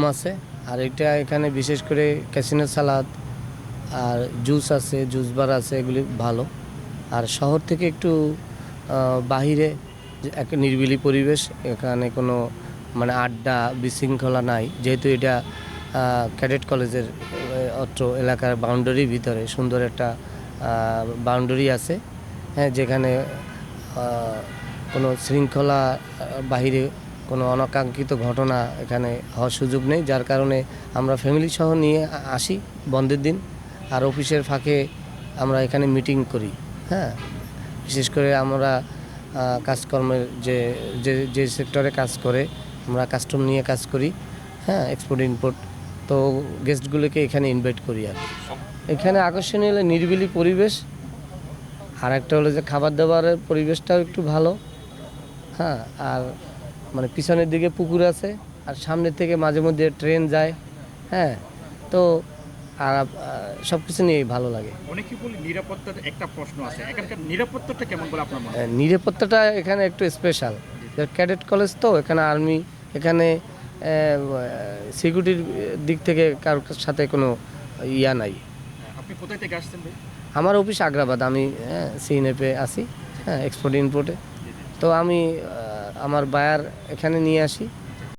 কম আছে, আর এটা এখানে বিশেষ করে ক্যাসিনো সালাদ আর জুস আছে, জুস বার আছে, এগুলি ভালো। আর শহর থেকে একটু বাহিরে যে একটা নিরিবিলি পরিবেশ, এখানে কোনো মানে আড্ডা, বিশৃঙ্খলা নাই। যেহেতু এটা ক্যাডেট কলেজের অত্র এলাকার বাউন্ডারির ভিতরে, সুন্দর একটা বাউন্ডারি আছে। হ্যাঁ যেখানে কোনো শৃঙ্খলা বাহিরে কোনো অনাকাঙ্ক্ষিত ঘটনা এখানে হওয়ার সুযোগ নেই, যার কারণে আমরা ফ্যামিলি সহ নিয়ে আসি বন্ধের দিন। আর অফিসের ফাঁকে আমরা এখানে মিটিং করি হ্যাঁ? বিশেষ করে আমরা কাজকর্মের যে যে যে সেক্টরে কাজ করে, আমরা কাস্টম নিয়ে কাজ করি হ্যাঁ? এক্সপোর্ট ইম্পোর্ট তো গেস্টগুলোকে এখানে ইনভাইট করি আর। এখানে আকর্ষণীয় হলো নিরিবিলি পরিবেশ। আর একটা হলো যে খাবার দাবারের পরিবেশটাও একটু ভালো হ্যাঁ? আর মানে পিছনের দিকে পুকুর আছে আর সামনের থেকে মাঝে মধ্যে ট্রেন যায় হ্যাঁ? তো আর সব কিছু নিয়েই ভালো লাগে। বলি নিরাপত্তার একটা প্রশ্ন আছে। এখানকার নিরাপত্তাটা কেমন বলে আপনার মনে নিরাপত্তাটা এখানে একটু স্পেশাল ক্যাডেট কলেজ তো এখানে আর্মি এখানে সিকিউরিটির দিক থেকে কারোর সাথে কোনো ইয়া নাই। আপনি কোথায় থেকে আসছেন আমার অফিস আগ্রাবাদ। আমি সিএনএফে আছি হ্যাঁ এক্সপোর্ট ইম্পোর্টে তো আমি আমার বায়ার এখানে নিয়ে আসি।